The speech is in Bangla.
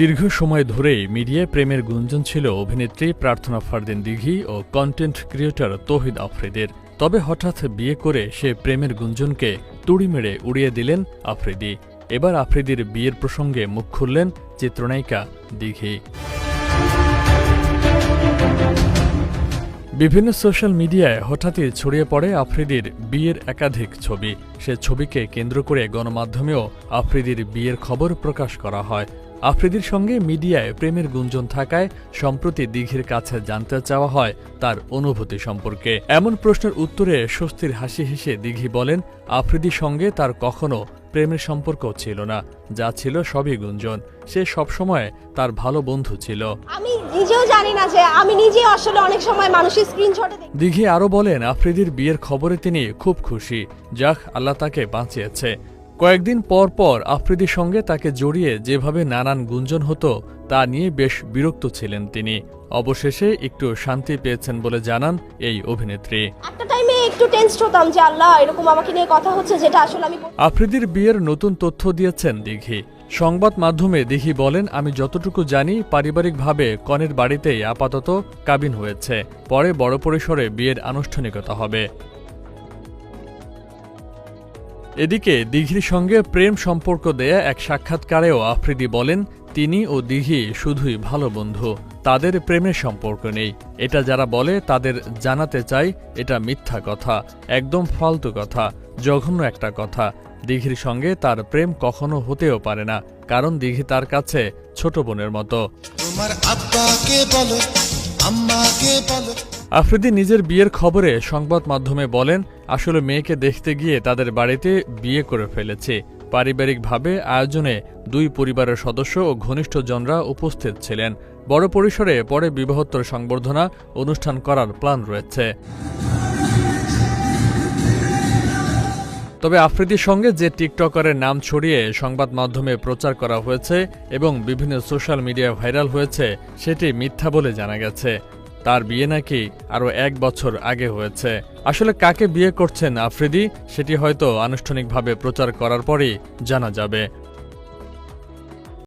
দীর্ঘ সময় ধরেই মিডিয়ায় প্রেমের গুঞ্জন ছিল অভিনেত্রী প্রার্থনা ফারদিন দিঘি ও কন্টেন্ট ক্রিয়েটর তৌহিদ আফ্রিদির। তবে হঠাৎ বিয়ে করে সে প্রেমের গুঞ্জনকে তুড়ি মেরে উড়িয়ে দিলেন আফ্রিদি। এবার আফ্রিদির বিয়ের প্রসঙ্গে মুখ খুললেন চিত্রনায়িকা দিঘি। বিভিন্ন সোশ্যাল মিডিয়ায় হঠাৎই ছড়িয়ে পড়ে আফ্রিদির বিয়ের একাধিক ছবি। সে ছবিকে কেন্দ্র করে গণমাধ্যমেও আফ্রিদির বিয়ের খবর প্রকাশ করা হয়। আফ্রিদির সঙ্গে মিডিয়ায় প্রেমের গুঞ্জন থাকায় সম্প্রতি দিঘির কাছে জানতে চাওয়া হয় তার অনুভূতি সম্পর্কে। এমন প্রশ্নের উত্তরে স্বস্তির হাসি হেসে দিঘি বলেন আফ্রিদির সঙ্গে তার কখনো প্রেমের সম্পর্ক ছিল না যা ছিল সবই গুঞ্জন। সে সবসময় তার ভালো বন্ধু ছিল। আমি নিজেও জানি না যে আমি নিজে আসলে অনেক সময় মানুষের স্ক্রিনশটে দেখি। দিঘি আরও বলেন আফ্রিদির বিয়ের খবরে তিনি খুব খুশি। যাক আল্লাহ তাকে বাঁচিয়েছে। কয়েকদিন পর পর আফ্রিদির সঙ্গে তাকে জড়িয়ে যেভাবে নানান গুঞ্জন হতো তা নিয়ে বেশ বিরক্ত ছিলেন তিনি। অবশেষে একটু শান্তি পেয়েছেন বলে জানান এই অভিনেত্রী। একটা টাইমে একটু টেনসড হতাম যে আল্লাহ এরকম আমাকে নিয়ে কথা হচ্ছে যেটা আসলে আমি আফ্রিদির বিয়ের নতুন তথ্য দিয়েছেন দিঘি। সংবাদ মাধ্যমে দিঘি বলেন আমি যতটুকু জানি পারিবারিকভাবে কনের বাড়িতেই আপাতত কাবিন হয়েছে। পরে বড় পরিসরে বিয়ের আনুষ্ঠানিকতা হবে। এদিকে দিঘির সঙ্গে প্রেম সম্পর্ক দেয়া এক সাক্ষাৎকারেও আফ্রিদি বলেন, তিনি ও দিঘি শুধুই ভালো বন্ধু। তাদের প্রেমের সম্পর্ক নেই। এটা যারা বলে, তাদের জানাতে চাই, এটা মিথ্যা কথা, একদম ফালতু কথা, জঘন্য একটা কথা। দিঘির সঙ্গে তার প্রেম কখনো হতেও পারে না, কারণ দিঘি তার কাছে ছোট বোনের মতো। তোমার আব্বাকে বলো, আম্মাকে বলো আফ্রিদি নিজের বিয়ের খবরে সংবাদ মাধ্যমে বলেন, আসলে মেয়েকে দেখতে গিয়ে তাদের বাড়িতে বিয়ে করে ফেলেছে। পারিবারিকভাবে আয়োজনে দুই পরিবারের সদস্য ও ঘনিষ্ঠজনরা উপস্থিত ছিলেন। বড় পরিসরে পরে বিবাহোত্তর সংবর্ধনা অনুষ্ঠান করার প্ল্যান রয়েছে। তবে আফ্রিদির সঙ্গে যে টিকটকারের নাম ছড়িয়ে সংবাদ মাধ্যমে প্রচার করা হয়েছে এবং বিভিন্ন সোশ্যাল মিডিয়ায় ভাইরাল হয়েছে, সেটি মিথ্যা বলে জানা গেছে। তার বিয়ে নাকি আরও এক বছর আগে হয়েছে। আসলে কাকে বিয়ে করছেন আফ্রিদি, সেটি হয়তো আনুষ্ঠানিকভাবে প্রচার করার পরই জানা যাবে।